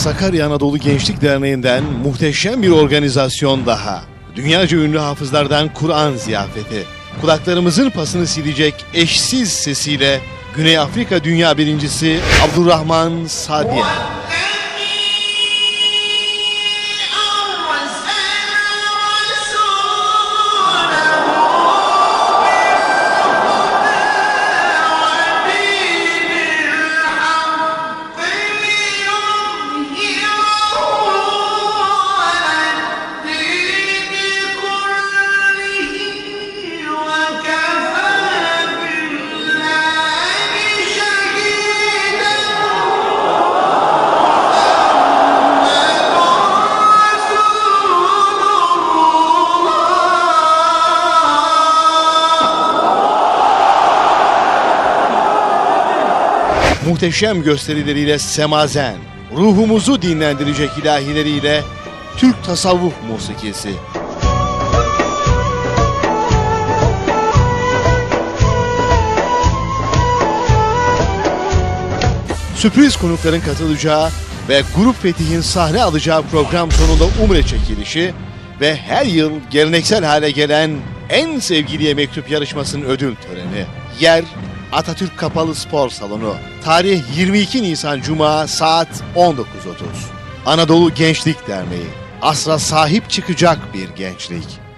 Sakarya Anadolu Gençlik Derneği'nden muhteşem bir organizasyon daha. Dünyaca ünlü hafızlardan Kur'an ziyafeti. Kulaklarımızın pasını silecek eşsiz sesiyle Güney Afrika Dünya Birincisi Abdurrahman Sadiye. Muhteşem gösterileriyle semazen, ruhumuzu dinlendirecek ilahileriyle Türk tasavvuf musikisi. Sürpriz konukların katılacağı ve Grup Fetih'in sahne alacağı program sonunda Umre çekilişi ve her yıl geleneksel hale gelen en sevgiliye mektup yarışmasının ödül töreni. Yer Atatürk Kapalı Spor Salonu. Tarih 22 Nisan Cuma saat 19.30. Anadolu Gençlik Derneği. Asra sahip çıkacak bir gençlik.